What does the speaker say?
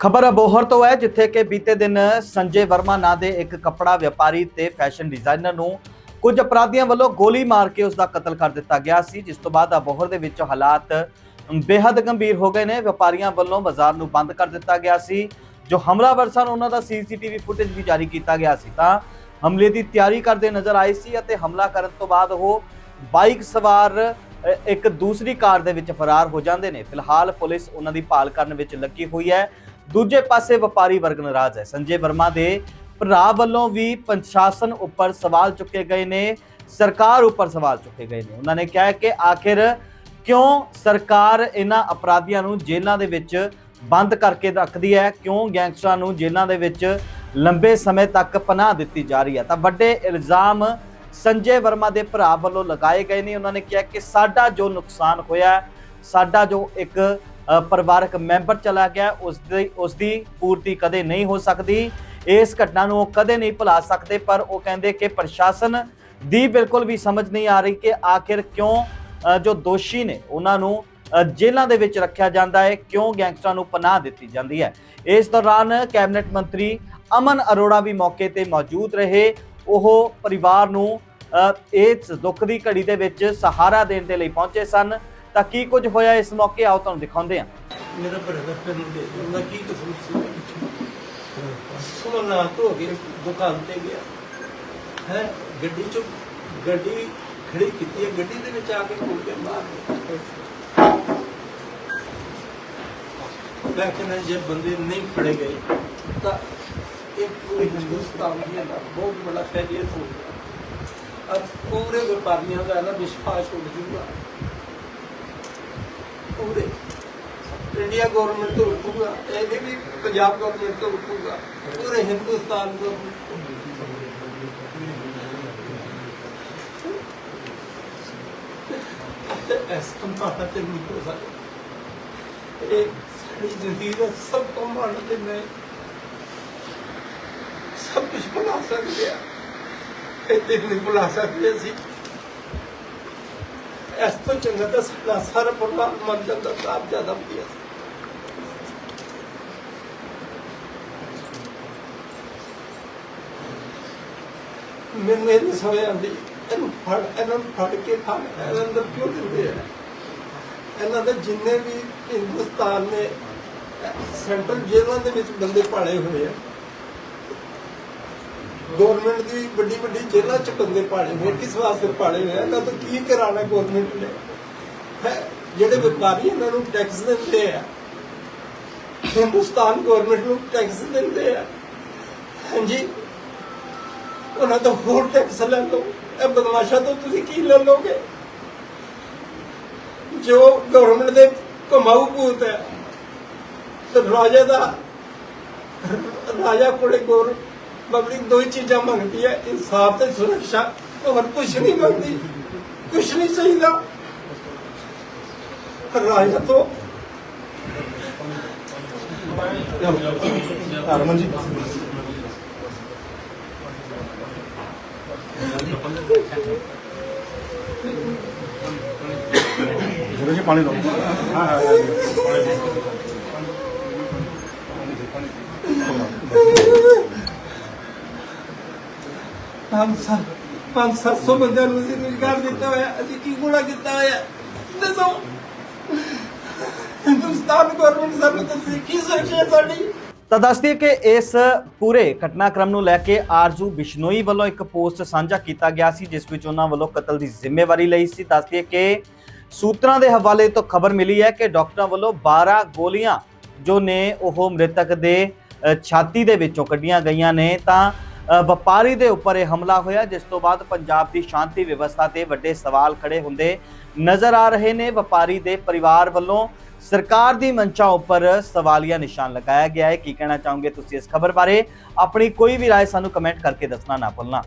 ਖਬਰ ਅਬੋਹਰ ਤੋਂ ਹੈ, ਜਿੱਥੇ ਕਿ ਬੀਤੇ ਦਿਨ ਸੰਜੇ ਵਰਮਾ ਨਾਂ ਦੇ ਇੱਕ ਕੱਪੜਾ ਵਪਾਰੀ ਤੇ ਫੈਸ਼ਨ ਡਿਜ਼ਾਈਨਰ ਨੂੰ ਕੁਝ ਅਪਰਾਧੀਆਂ ਵੱਲੋਂ ਗੋਲੀ ਮਾਰ ਕੇ ਉਸ ਦਾ ਕਤਲ ਕਰ ਦਿੱਤਾ ਗਿਆ ਸੀ, ਜਿਸ ਤੋਂ ਬਾਅਦ ਅਬੋਹਰ ਦੇ ਵਿੱਚ ਹਾਲਾਤ ਬੇहद ਗੰਭੀਰ ਹੋ ਗਏ ਨੇ। ਵਪਾਰੀਆਂ ਵੱਲੋਂ ਬਾਜ਼ਾਰ ਨੂੰ ਬੰਦ ਕਰ ਦਿੱਤਾ ਗਿਆ ਸੀ। ਜੋ ਹਮਲਾਵਰ ਸਨ ਉਹਨਾਂ ਦਾ ਸੀਸੀਟੀਵੀ ਫੁਟੇਜ ਵੀ ਜਾਰੀ ਕੀਤਾ ਗਿਆ ਸੀ। ਤਾਂ ਹਮਲੇ ਦੀ ਤਿਆਰੀ ਕਰਦੇ ਨਜ਼ਰ ਆਏ ਸੀ ਅਤੇ ਹਮਲਾ ਕਰਨ ਤੋਂ ਬਾਅਦ ਉਹ ਬਾਈਕ ਸਵਾਰ ਇੱਕ ਦੂਸਰੀ ਕਾਰ ਦੇ ਵਿੱਚ ਫਰਾਰ ਹੋ ਜਾਂਦੇ ਨੇ। ਫਿਲਹਾਲ ਪੁਲਿਸ ਉਹਨਾਂ ਦੀ ਭਾਲ ਕਰਨ ਵਿੱਚ ਲੱਗੀ ਹੋਈ ਹੈ। ਦੂਜੇ ਪਾਸੇ ਵਪਾਰੀ ਵਰਗ ਨਾਰਾਜ਼ ਹੈ। ਸੰਜੇ ਵਰਮਾ ਦੇ ਭਰਾ ਵੱਲੋਂ ਵੀ ਪ੍ਰਸ਼ਾਸਨ ਉੱਪਰ ਸਵਾਲ ਚੁੱਕੇ ਗਏ ਨੇ, ਸਰਕਾਰ ਉੱਪਰ ਸਵਾਲ ਚੁੱਕੇ ਗਏ ਨੇ। ਉਹਨਾਂ ਨੇ ਕਿਹਾ ਕਿ ਆਖਿਰ ਕਿਉਂ ਸਰਕਾਰ ਇਹਨਾਂ ਅਪਰਾਧੀਆਂ ਨੂੰ ਜੇਲ੍ਹਾਂ ਦੇ ਵਿੱਚ ਬੰਦ ਕਰਕੇ ਰੱਖਦੀ ਹੈ? ਕਿਉਂ ਗੈਂਗਸਟਰਾਂ ਨੂੰ ਜੇਲ੍ਹਾਂ ਦੇ ਵਿੱਚ ਲੰਬੇ ਸਮੇਂ ਤੱਕ ਪਨਾਹ ਦਿੱਤੀ ਜਾ ਰਹੀ ਹੈ? ਤਾਂ ਵੱਡੇ ਇਲਜ਼ਾਮ ਸੰਜੇ ਵਰਮਾ ਦੇ ਭਰਾ ਵੱਲੋਂ ਲਗਾਏ ਗਏ ਨੇ। ਉਹਨਾਂ ਨੇ ਕਿਹਾ ਕਿ ਸਾਡਾ ਜੋ ਨੁਕਸਾਨ ਹੋਇਆ, ਸਾਡਾ ਜੋ ਇੱਕ ਪਰਿਵਾਰਕ ਮੈਂਬਰ ਚਲਾ ਗਿਆ ਉਸ ਦੀ ਉਸ ਦੀ ਪੂਰਤੀ ਕਦੇ ਨਹੀਂ ਹੋ ਸਕਦੀ। ਇਸ ਘਟਨਾ ਨੂੰ ਉਹ ਕਦੇ ਨਹੀਂ ਭੁਲਾ ਸਕਦੇ, ਪਰ ਉਹ ਕਹਿੰਦੇ ਕਿ ਪ੍ਰਸ਼ਾਸਨ ਦੀ ਬਿਲਕੁਲ ਵੀ ਸਮਝ ਨਹੀਂ ਆ ਰਹੀ ਕਿ ਆਖਿਰ ਕਿਉਂ ਜੋ ਦੋਸ਼ੀ ਨੇ, ਉਹਨਾਂ ਨੂੰ ਜੇਲ੍ਹਾਂ ਦੇ ਵਿੱਚ ਰੱਖਿਆ ਜਾਂਦਾ ਹੈ, ਕਿਉਂ ਗੈਂਗਸਟਰਾਂ ਨੂੰ ਪਨਾਹ ਦਿੱਤੀ ਜਾਂਦੀ ਹੈ। ਇਸ ਦੌਰਾਨ ਕੈਬਨਿਟ ਮੰਤਰੀ ਅਮਨ ਅਰੋੜਾ ਵੀ ਮੌਕੇ ਤੇ ਮੌਜੂਦ ਰਹੇ। ਉਹ ਪਰਿਵਾਰ ਨੂੰ ਇਸ ਦੁੱਖ ਦੀ ਘੜੀ ਦੇ ਵਿੱਚ ਸਹਾਰਾ ਦੇਣ ਦੇ ਲਈ ਪਹੁੰਚੇ ਸਨ। ਤਾਂ ਕੀ ਕੁਝ ਹੋਇਆ ਇਸ ਮੌਕੇ? ਆਓ ਤੁਹਾਨੂੰ ਦਿਖਾਉਂਦੇ ਹਾਂ। ਮੇਰਾ ਬਰਦਰ ਕਰਨ ਦੇ ਉਹਦਾ ਕੀ ਕਸੂਰ ਸੀ? ਸੁਣ ਨਾ ਧੋ ਦੁਕਾਨ ਤੇ ਗਿਆ। ਹੈ? ਗੱਡੀ ਚ ਗੱਡੀ ਖੜੀ ਕੀਤੀ ਹੈ। ਗੱਡੀ ਦੇ ਵਿੱਚ ਆ ਕੇ ਕੋਲ ਕੇ ਮਾਰ ਮੈਂ ਜੇ ਬੰਦੇ ਨਹੀਂ ਫੜੇ ਗਏ, ਤਾਂ ਇਹ ਪੂਰੇ ਹਿੰਦੁਸਤਾਨ ਦੀ ਨਾ, ਬਹੁਤ ਬੜਾ ਫੈਲਿਅਰ ਹੋ ਗਿਆ। ਅਬ ਪੂਰੇ ਵਪਾਰੀਆਂ ਦਾ ਨਾ ਵਿਸ਼ਵਾਸ ਉੱਡ ਜੂਗਾ। ਪੂਰੇ ਇੰਡੀਆ ਗਵਰਨਮੈਂਟ ਤੋਂ ਰੁਕੂਗਾ ਇਹਦੇ ਵੀ ਪੰਜਾਬ ਗਵਰਨਮੈਂਟ ਤੋਂ ਰੁਕੂਗਾ ਪੂਰੇ ਹਿੰਦੁਸਤਾਨ ਤੋਂ ਇਸ ਤੋਂ ਮਾੜਾ ਤੇ ਨਹੀਂ ਹੋ ਸਕਦਾ? ਇਹ ਸਾਡੀ ਜ਼ਿੰਦਗੀ ਦਾ ਸਭ ਤੋਂ ਮਾੜਾ ਤੇ ਮੈਂ ਸਭ ਕੁਝ ਭੁਲਾ ਸਕਦੇ ਆ। ਇਹ ਤੇ ਨਹੀਂ ਭੁਲਾ ਸਕਦੇ ਅਸੀਂ। ਇਸ ਤੋਂ ਚੰਗਾ ਤਾਂ ਸਾਡਾ ਸਾਰਾ ਪਰਿਵਾਰ ਮਰ ਜਾਂਦਾ ਤਾਂ ਆਪ ਜ਼ਿਆਦਾ ਵਧੀਆ ਸੀ ਮੈਨੂੰ ਇਹ ਸਮਝ ਆਉਂਦੀ, ਇਹਨੂੰ ਫੜ, ਇਹਨਾਂ ਨੂੰ ਫੜ ਕੇ ਥਾਂ ਇਹਨਾਂ ਅੰਦਰ ਕਿਉਂ ਦਿੰਦੇ ਆ? ਇਹਨਾਂ ਦੇ ਜਿੰਨੇ ਵੀ ਹਿੰਦੁਸਤਾਨ ਨੇ ਸੈਂਟਰਲ ਜੇਲ੍ਹਾਂ ਦੇ ਵਿੱਚ ਬੰਦੇ ਪਾਲੇ ਹੋਏ ਆ। ਗਵਰਨਮੈਂਟ ਦੀ ਵੱਡੀ ਵੱਡੀ ਜੇਲ੍ਹਾਂ ਚ ਬੰਦੇ ਪਾਲੇ ਹੋਏ, ਕਿਸ ਵਾਸਤੇ ਪਾਲੇ ਹੋਏ ਆ? ਤੋਂ ਕੀ ਕਰਾਣਾ ਗਵਰਨਮੈਂਟ ਨੇ? ਜਿਹੜੇ ਵਪਾਰੀ ਇਹਨਾਂ ਨੂੰ ਟੈਕਸ ਦਿੰਦੇ ਆ। ਹਿੰਦੁਸਤਾਨ ਗਵਰਨਮੈਂਟ ਨੂੰ ਟੈਕਸ ਦਿੰਦੇ ਆ। ਹਾਂਜੀ? ਉਹਨਾਂ ਤੋਂ ਹੋਰ ਟੈਕਸ ਲੈ ਲਓ। ਇਹ ਬਦਮਾਸ਼ਾ ਤੋਂ ਤੁਸੀਂ ਕੀ ਲੈ ਲਓਗੇ? ਜੋ ਗਵਰਨਮੈਂਟ ਦੇ ਕਮਾਊ ਭੂਤ ਹੈ, ਤੇ ਰਾਜਾ ਦਾ, ਰਾਜਾ ਕੋਲੇ ਗੌਰ ਪਬਲਿਕ ਦੋ ਹੀ ਚੀਜ਼ਾਂ ਮੰਗਦੀ ਹੈ, ਇਨਸਾਫ ਤੇ ਸੁਰੱਖਿਆ ਹੋਰ ਕੁਝ ਨਹੀਂ ਮੰਗਦੀ। ਕੁਝ ਨਹੀਂ ਚਾਹੀਦਾ। ਰਾਜ ਤੋਂ। ਹਰਮਨ ਜੀ। ਜੀ, ਪਾਣੀ ਲਓ। ਹਾਂ ਹਾਂ ਪਾਣੀ ਪੰਜ ਸੱਤ ਪੰਜ ਬੰਦਿਆਂ ਨੂੰ ਅਸੀਂ ਰੁਜ਼ਗਾਰ ਦਿੱਤਾ ਹੋਇਆ, ਅਸੀਂ ਕੀ ਗੁਣਾ ਕੀਤਾ ਹੋਇਆ? ਦੱਸੋ। ਹਿੰਦੁਸਤਾਨ ਗਵਰਨਮੈਂਟ ਸਾਨੂੰ ਦੱਸੀ, ਕੀ ਸੋਚਿਆ ਸਾਡੀ? ਤਾਂ ਦੱਸ ਕਿ ਇਸ ਪੂਰੇ ਘਟਨਾਕ੍ਰਮ ਨੂੰ ਲੈ ਕੇ ਆਰਜੂ ਬਿਸ਼ਨੋਈ ਵੱਲੋਂ ਇੱਕ ਪੋਸਟ ਸਾਂਝਾ ਕੀਤਾ ਗਿਆ ਸੀ, ਜਿਸ ਵਿੱਚ ਉਹਨਾਂ ਵੱਲੋਂ ਕਤਲ ਦੀ ਜ਼ਿੰਮੇਵਾਰੀ ਲਈ ਸੀ। ਦੱਸਦੀ ਕਿ ਸੂਤਰਾਂ ਦੇ ਹਵਾਲੇ ਤੋਂ ਖਬਰ ਮਿਲੀ ਹੈ ਕਿ ਡਾਕਟਰਾਂ ਵੱਲੋਂ 12 ਗੋਲੀਆਂ ਜੋ ਨੇ ਉਹ ਮ੍ਰਿਤਕ ਦੇ ਛਾਤੀ ਦੇ ਵਿੱਚੋਂ ਕੱਢੀਆਂ ਗਈਆਂ ਨੇ। ਤਾਂ ਵਪਾਰੀ ਦੇ ਉੱਪਰ ਇਹ ਹਮਲਾ ਹੋਇਆ ਜਿਸ ਤੋਂ ਬਾਅਦ ਪੰਜਾਬ ਦੀ ਸ਼ਾਂਤੀ ਵਿਵਸਥਾ ਤੇ ਵੱਡੇ ਸਵਾਲ ਖੜੇ ਹੁੰਦੇ ਨਜ਼ਰ ਆ ਰਹੇ ਨੇ ਵਪਾਰੀ ਦੇ ਪਰਿਵਾਰ ਵੱਲੋਂ ਸਰਕਾਰ ਦੀ ਮੰਚਾ ਉੱਪਰ ਸਵਾਲੀਆ ਨਿਸ਼ਾਨ ਲਗਾਇਆ ਗਿਆ ਹੈ ਕੀ ਕਹਿਣਾ ਚਾਹੋਗੇ ਤੁਸੀਂ ਇਸ ਖਬਰ ਬਾਰੇ ਆਪਣੀ ਕੋਈ ਵੀ رائے ਸਾਨੂੰ ਕਮੈਂਟ ਕਰਕੇ ਦੱਸਣਾ ਨਾ ਭੁੱਲਣਾ